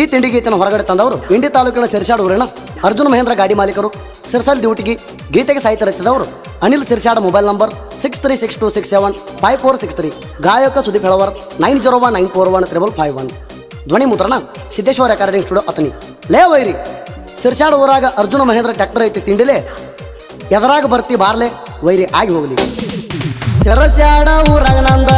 ಈ ತಿಂಡಿ ಗೀತೆಯನ್ನು ಹೊರಗಡೆ ತಂದವರು ಇಂಡಿ ತಾಲೂಕಿನ ಸಿರ್ಸಾಡ್ ಊರಿನ ಅರ್ಜುನ ಮಹೇಂದ್ರ ಗಾಡಿ ಮಾಲೀಕರು. ಸಿರ್ಸಲ್ ಡ್ಯೂಟಿಗೆ ಗೀತೆಗೆ ಸಾಹಿತ್ಯ ರಚಿಸಿದವರು Anil Sirsad mobile number six three six two six seven five four six three. ಗಾಯಕ Sudeep Helavar nine zero one nine four one triple five one. ಧ್ವನಿ ಮುದ್ರಣ ಸಿದ್ದೇಶ್ವರ ರೆಕಾರ್ಡಿಂಗ್ ಸ್ಟುಡಿಯೋ ಅತನಿ ಲೇ ವೈರಿ, ಸಿರ್ಸಾಡ್ ಊರಾಗ ಅರ್ಜುನ ಮಹೇಂದ್ರ ಟ್ಯಾಕ್ಟರ್ ಐತಿ ತಿಂಡಿಲೆ. ಎದರಾಗ ಬರ್ತಿ ಬಾರ್ಲೆ, ವೈರಿ ಆಗಿ ಹೋಗ್ಲಿ. ಸಿರಸ್ಯಾಡ ಊರಾಗ ನಂದ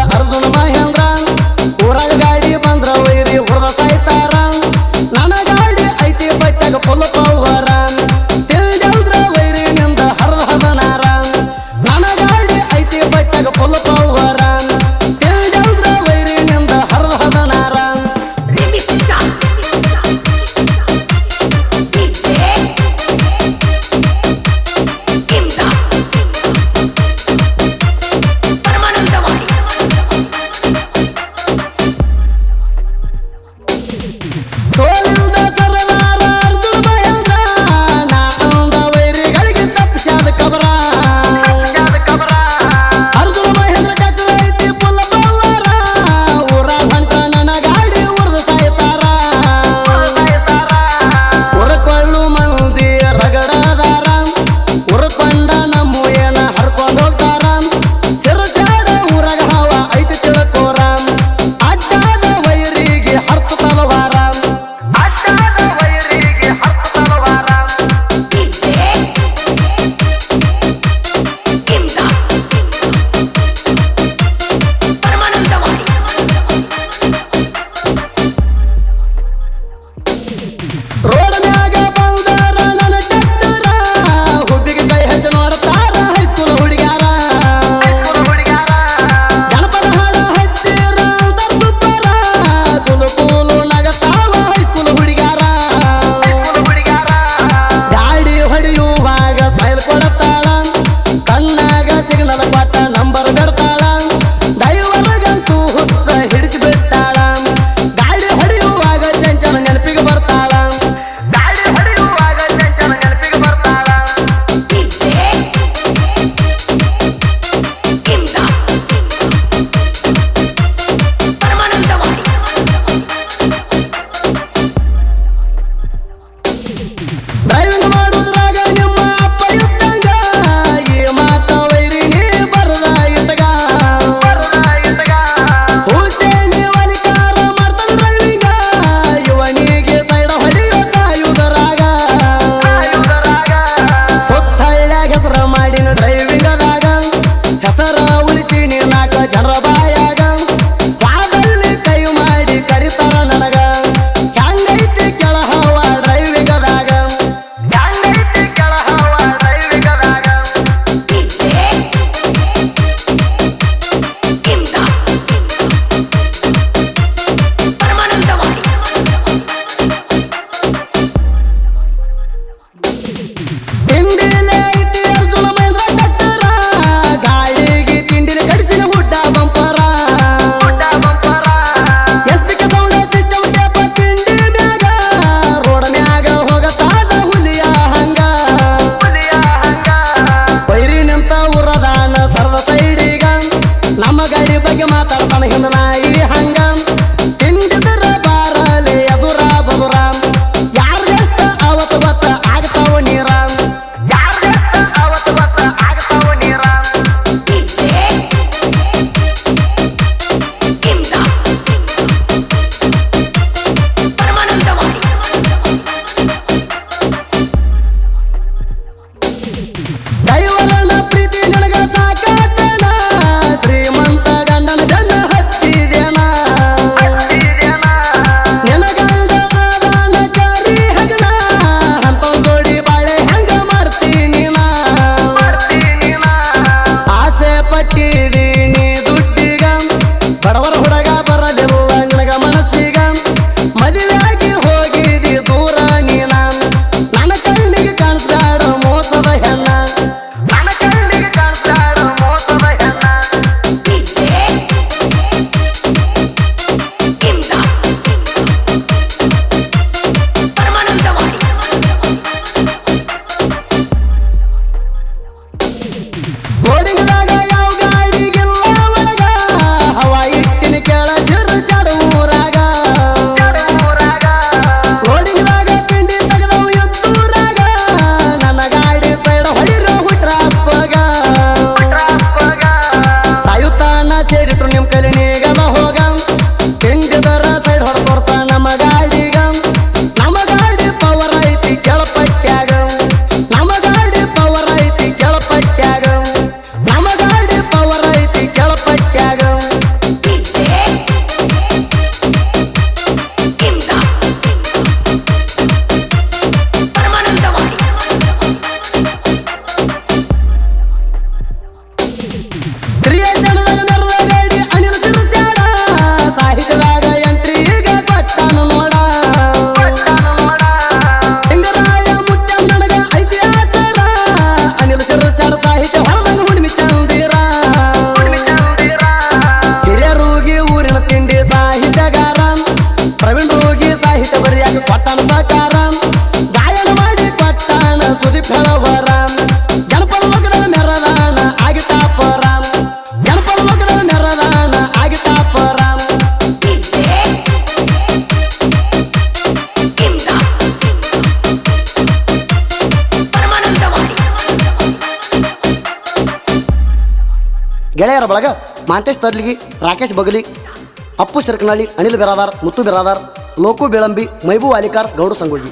ಗೆಳೆಯರ ಬಳಗ ಮಾಂತೇಶ್ ತರ್ಲಿಗಿ, ರಾಕೇಶ್ ಬಗಲಿ, ಅಪ್ಪು ಸಿರ್ಕನಳ್ಳಿ ಅನಿಲ್ ಬಿರಾದಾರ್, ಮುತ್ತು ಬಿರಾದಾರ್, ಲೋಕು ಬಿಳಂಬಿ, ಮೈಬೂ ಅಲಿಕಾರ್ ಗೌಡ ಸಂಗೋಗಿ